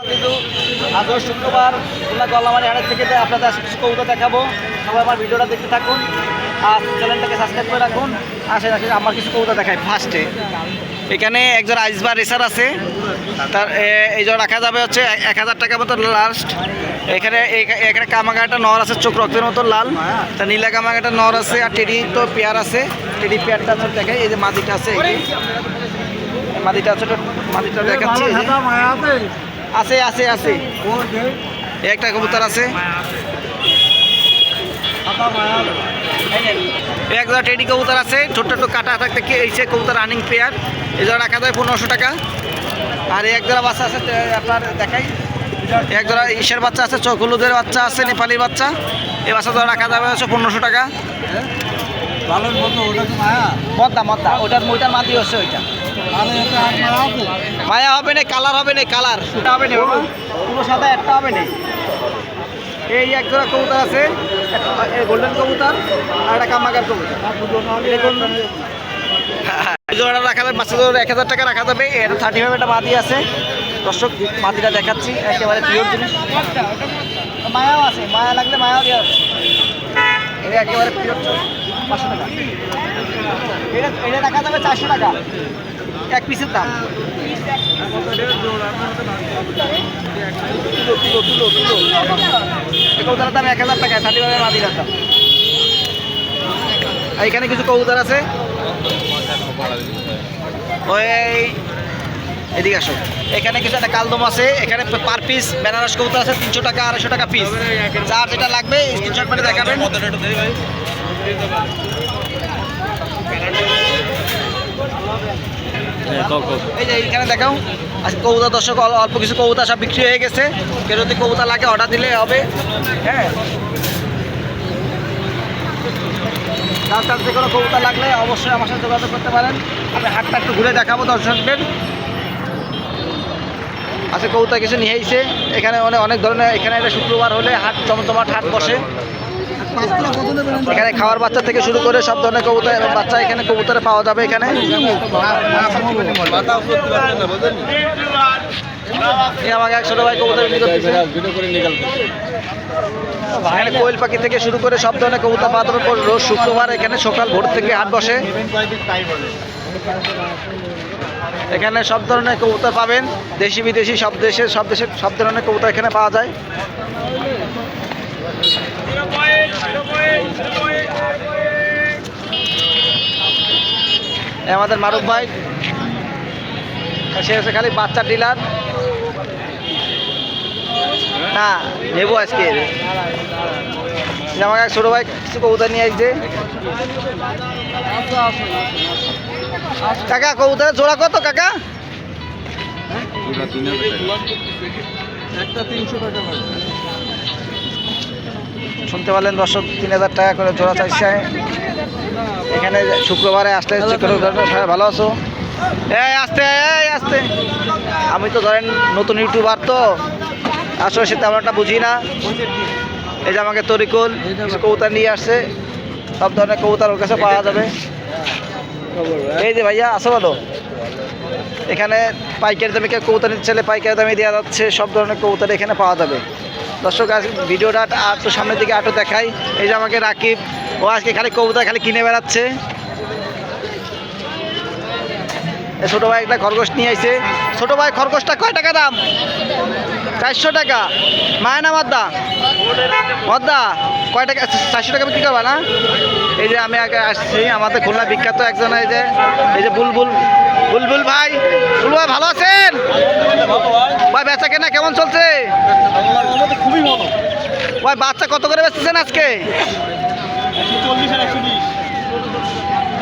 কিন্তু আজ শুক্রবার খুলনা গল্লামারি হাটের থেকে আপনাদের কিছু কবিতা দেখাবো। সবাই আমার ভিডিওটা দেখতে থাকুন আর চ্যানেলটাকে সাবস্ক্রাইব করে রাখুন। আসেন আসেন আমার কিছু কবিতা দেখাই ফার্স্টে এখানে একজন আইসবার রেসার আছে। তার এই জন্য রাখা যাবে হচ্ছে এক- হাজার টাকা মতো লাস্ট এখানে এখানে কামাগাটা নর আছে, চোখ রক্তের মতো লাল। তা নীলা কামাগাটা নর আছে, আর টেডি তো পেয়ার আছে। টেডি পেয়ারটা তো দেখে এই যে মাদিটা আছে মাদিটা আছে মাদিটা দেখাচ্ছি যে। আছে আছে আছে। একটা কবুতর আছে। এই একটা টেডি কবুতর আছে, ছোট্ট ছোট্ট কাটা থাকতে কি এই যে কবুতর রানিং পেয়ার এই জন্য রাখা যায় পনেরোশো টাকা। আর এক জোড়া বাচ্চা আছে আপনার দেখাই। এক জোড়া ইসের বাচ্চা আছে, চোখ হলুদের বাচ্চা আছে নেপালি বাচ্চা। এই বাচ্চা জোড়া রাখা যাবে হচ্ছে পনেরোশো টাকা। মদ্দা মদ্দা ওটার ওইটার মাটি হচ্ছে ওইটা। মায়া হবে না কালার হবে না কালার। ওটা হবে না পুরো সাদা একটা হবে না। এই এক জোড়া কবুতর আছে গোল্ডেন কবুতর আর একটা কামাগার কবুতর। দেখুন রাখা যাবে জোড়া এক হাজার টাকা রাখা যাবে। এটা থার্টি ফাইভ একটা মাদি আছে। দর্শক মাদিটা দেখাচ্ছি একেবারে পিওর জিনিস। মায়াও আছে মায়া লাগলে মায়াও দেওয়া আছে এটা একেবারে পিওর পাঁচশো টাকা। এটা এটা রাখা যাবে চারশো টাকা। এক পিসের দাম। এই দাম এক হাজার টাকা থার্টি ফাইভের মাদিরার দাম আর এখানে কিছু কবুতর আছে? ওই, এদিকে আসো। এখানে কিছু একটা কালদম আছে। এখানে পার পিস বেনারস কবুতর আছে তিনশো টাকা, আড়াইশো টাকা পিস যার যেটা লাগবে স্ক্রিনশট করে দেখাবেন। এই যে এখানে দেখাও। আজকে কবুতা দর্শক, অল- অল্প কিছু কবুতা সব বিক্রি হয়ে গেছে। কেউ যদি কবুতা লাগে অর্ডার দিলে হবে। হ্যাঁ। কাছ থেকে কোনো কবুতা লাগলে অবশ্যই আমার সাথে যোগাযোগ করতে পারেন। আমি হাটটা একটু ঘুরে দেখাবো দর্শকদের। আজকে কবুতা কিছু নিয়ে এখানে অনেক অনেক ধরনের এখানে একটা শুক্রবার হলে হাট জমজমাট হাট বসে। এখানে খাওয়ার বাচ্চা থেকে শুরু করে সব ধরনের কবুতর এবং বাচ্চা এখানে কবুতরে পাওয়া যাবে এখানে। কোয়েল পাখি থেকে শুরু করে সব ধরনের কবুতর পাওয়া যাবে। রোজ শুক্রবার এখানে সকাল ভোর থেকে হাট বসে। এখানে সব ধরনের কবুতর পাবেন। দেশি বিদেশি সব দেশের সব দেশের সব ধরনের কবুতর এখানে পাওয়া যায়। আমাদের মারুফ ভাই। সে হচ্ছে খালি বাচ্চা ডিলার না নেব আজকে। আমাকে এক ছোটো ভাই কিছু কবুতর নিয়ে আসছে কাকা কবুতরের জোড়া কত কাকা? শুনতে পারলেন দর্শক তিন হাজার টাকা করে জোড়া চাইছে। এখানে শুক্রবারে আসলে সবাই ভালো আছো? এই আসতে এই আসতে। আমি তো ধরেন নতুন ইউটিউবার তো আসলে সে তেমন একটা বুঝি না। এই যে আমাকে তরিকুল কিছু কবুতর নিয়ে আসছে। সব ধরনের কবুতর ওর কাছে পাওয়া যাবে। এই যে ভাইয়া আসো বলো এখানে পাইকারি দামে কেউ কবুতর চাইলে পাইকারি দামে দেওয়া যাচ্ছে সব ধরনের কবুতর এখানে পাওয়া যাবে। দর্শক, আজ ভিডিওটা আর তো সামনের দিকে আটো দেখাই। এই যে আমাকে রাকিব, ও আজকে খালি কবুতর খালি কিনে বেড়াচ্ছে। ছোটো ভাই একটা খরগোশ নিয়ে আইছে। ছোটো ভাই, খরগোশটা কয় টাকা দাম? চারশো টাকা। মায়না মদ্দা? মদ্দা? কয় টাকা? চারশো টাকা বিক্রি করবা না? এই যে আমি আগে আসছি, আমাদের খুলনা বিখ্যাত একজন এই যে এই যে বুলবুল। বুলবুল ভাই বুলবুল ভাই, ভালো আছেন? ভাই, বেচা কেনা কেমন চলছে? খুবই ভালো। ভাই বাচ্চা কত করে বেচতেছেন আজকে?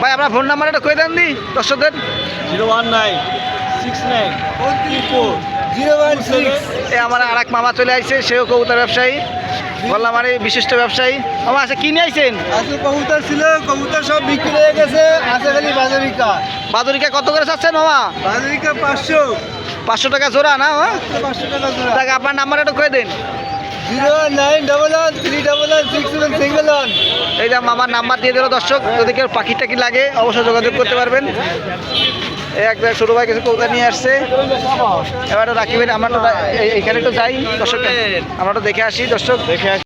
ভাই আপনার ফোন নাম্বারটা কয়ে দেন দি? দর্শকদের। Zero one nine six nine. Four zero one six এ আমার আর এক মামা চলে আসছে সেও কবুতর ব্যবসায়ী। বললাম আরে বিশিষ্ট ব্যবসায়ী। মামা আছে কিনে আইছেন? আজকে কবুতর ছিল কবুতর সব বিক্রি হয়ে গেছে আছে খালি বাজারিকা। বাদুরিকা কত করে চাচ্ছেন মামা? বাজারিকা পাঁচশো। পাঁচশো টাকা জোড়া না হ্যাঁ? পাঁচশো টাকা জোড়া। তাকে আপনার নাম্বার একটু কয়ে দিন? Zero nine double one three double one six one single one. এই যে মামার নাম্বার দিয়ে দিল দর্শক যদি কেউ পাখি টাকি লাগে অবশ্যই যোগাযোগ করতে পারবেন। এই এক জায়গায় ছোটো ভাই কিছু কবুতর নিয়ে আসছে। এবার রাকিবের আমরা তো এইখানে তো যাই দর্শক আমরা তো দেখে আসি দর্শক। দেখে আসি।